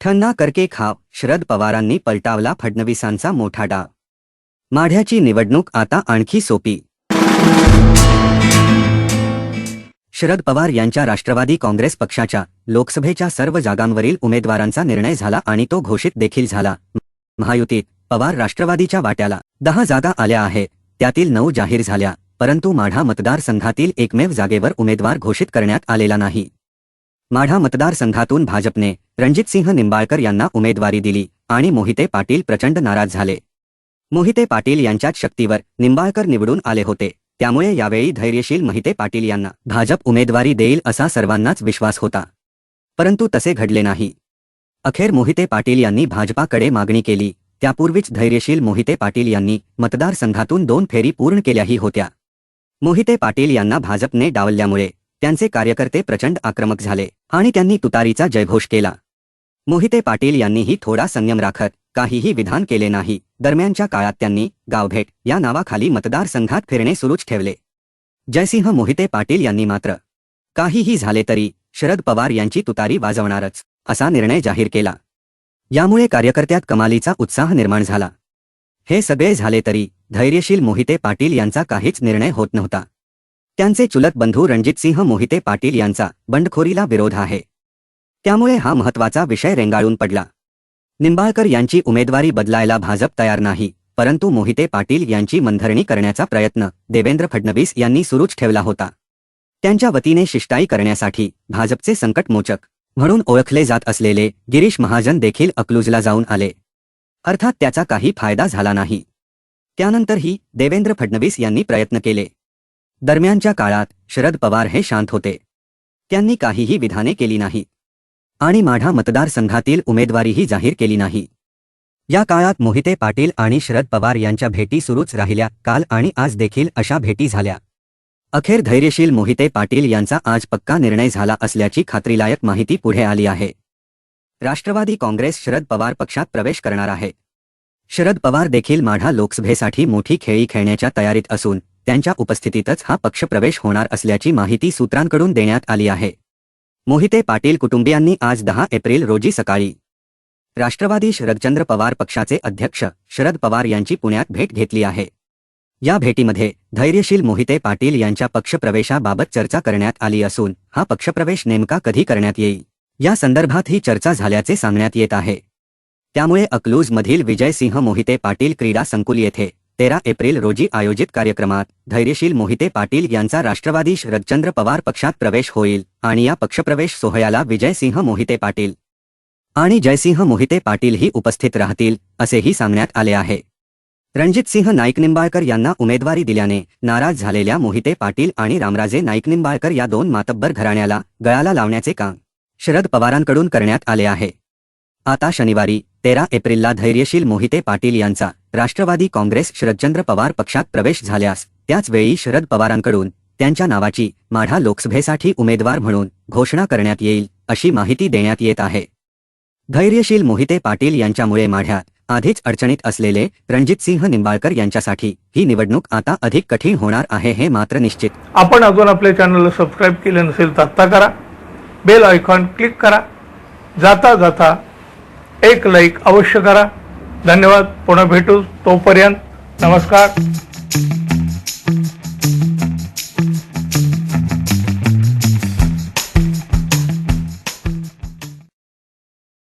ठन्ना करके खाव शरद पवारांनी पलटावला फडणवीसांचा मोठा डाव. माढ्याची निवडणूक आता आणखी सोपी. शरद पवार यांच्या राष्ट्रवादी काँग्रेस पक्षाच्या लोकसभेच्या सर्व जागांवरील उमेदवारांचा निर्णय झाला आणि तो घोषित देखील झाला. महायुतीत पवार राष्ट्रवादीच्या वाट्याला दहा जागा आल्या आहेत त्यातील नऊ जाहीर झाल्या परंतु माढा मतदारसंघातील एकमेव जागेवर उमेदवार घोषित करण्यात आलेला नाही. माढा मतदारसंघातून भाजपने रणजितसिंह निंबाळकर यांना उमेदवारी दिली आणि मोहिते पाटील प्रचंड नाराज झाले. मोहिते पाटील यांच्याच शक्तीवर निंबाळकर निवडून आले होते. त्यामुळे यावेळी धैर्यशील मोहिते पाटील यांना भाजप उमेदवारी देईल असा सर्वांनाच विश्वास होता. परंतु तसे घडले नाही. अखेर मोहिते पाटील यांनी भाजपाकडे मागणी केली. त्यापूर्वीच धैर्यशील मोहिते पाटील यांनी मतदारसंघातून दोन फेरी पूर्ण केल्याही होत्या. मोहिते पाटील यांना भाजपने डावलल्यामुळे त्यांचे कार्यकर्ते प्रचंड आक्रमक झाले आणि त्यांनी तुतारीचा जयघोष केला. मोहिते पाटील यांनीही थोडा संयम राखत काहीही विधान केले नाही. दरम्यानच्या काळात त्यांनी गावभेट या नावाखाली मतदारसंघात फिरणे सुरूच ठेवले. जयसिंह मोहिते पाटील यांनी मात्र काहीही झाले तरी शरद पवार यांची तुतारी वाजवणारच असा निर्णय जाहीर केला. यामुळे कार्यकर्त्यात कमालीचा उत्साह निर्माण झाला. हे सगळे झाले तरी धैर्यशील मोहिते पाटील यांचा काहीच निर्णय होत नव्हता. त्यांचे चुलत बंधू रणजितसिंह मोहिते पाटील यांचा बंडखोरीला विरोध आहे. त्यामुळे हा महत्त्वाचा विषय रेंगाळून पडला. निंबाळकर यांची उमेदवारी बदलायला भाजप तयार नाही परंतु मोहिते पाटील यांची मनधरणी करण्याचा प्रयत्न देवेंद्र फडणवीस यांनी सुरूच ठेवला होता. त्यांच्या वतीने शिष्टाई करण्यासाठी भाजपचे संकटमोचक म्हणून ओळखले जात असलेले गिरीश महाजन देखील अकलूजला जाऊन आले. अर्थात त्याचा काही फायदा झाला नाही. त्यानंतरही देवेंद्र फडणवीस यांनी प्रयत्न केले. दरम्यानच्या काळात शरद पवार हे शांत होते. त्यांनी काहीही विधाने केली नाही. आणि माढा मतदारसंघातील उमेदवारीही जाहीर केली नाही. या काळात मोहिते पाटील आणि शरद पवार यांच्या भेटी सुरूच राहिल्या. काल आणि आज देखील अशा भेटी झाल्या. अखेर धैर्यशील मोहिते पाटील यांचा आज पक्का निर्णय झाला असल्याची खात्रीलायक माहिती पुढे आली आहे. राष्ट्रवादी काँग्रेस शरद पवार पक्षात प्रवेश करणार आहे. शरद पवार देखील माढा लोकसभेसाठी मोठी खेळी खेळण्याच्या तयारीत असून त्यांच्या उपस्थितीतच हा पक्षप्रवेश होणार असल्याची माहिती सूत्रांकडून देण्यात आली आहे. मोहिते पाटील कुटुंबियांनी आज दहा एप्रिल रोजी सकाळी राष्ट्रवादी शरदचंद्र पवार पक्षाचे अध्यक्ष शरद पवार यांची पुण्यात भेट घेतली आहे. या भेटीमध्ये धैर्यशील मोहिते पाटील यांच्या पक्षप्रवेशाबाबत चर्चा करण्यात आली असून हा पक्षप्रवेश नेमका कधी करण्यात येईल या संदर्भात ही चर्चा झाल्याचे सांगण्यात येत आहे. त्यामुळे अकलूजमधील विजयसिंह मोहिते पाटील क्रीडा संकुल येथे तेरा एप्रिल रोजी आयोजित कार्यक्रमात धैर्यशील मोहिते पाटील यांचा राष्ट्रवादी शरदचंद्र पवार पक्षात प्रवेश होईल आणि या पक्षप्रवेश सोहळ्याला विजयसिंह मोहिते पाटील. आणि जयसिंह मोहिते पाटील ही उपस्थित राहतील असेही सांगण्यात आले आहे. रणजितसिंह नाईकनिंबाळकर यांना उमेदवारी दिल्याने नाराज झालेल्या मोहिते पाटील आणि रामराजे नाईकनिंबाळकर या दोन मातब्बर घराण्याला गळाला लावण्याचे काम शरद पवारांकडून करण्यात आले आहे. आता शनिवारी तेरा एप्रिलला धैर्यशील मोहिते पाटील यांचा राष्ट्रवादी काँग्रेस शरदचंद्र पवार पक्षात प्रवेश झाल्यास त्याचवेळी शरद पवारांकडून त्यांच्या नावाची माढा लोकसभेसाठी उमेदवार म्हणून घोषणा करण्यात येईल अशी माहिती देण्यात येत आहे. धैर्यशील मोहिते पाटील यांच्यामुळे माढ्यात आधीच अडचणीत असलेले रणजितसिंह निंबाळकर यांच्यासाठी ही निवडणूक आता अधिक कठीण होणार आहे हे मात्र निश्चित. आपण अजून आपल्या चॅनलला सबस्क्राईब केले नसेल तर आत्ता करा. बेल आयकॉन क्लिक करा. जाता जाता एक लाईक अवश्य करा. धन्यवाद. पुन्हा भेटू तोपर्यंत. नमस्कार.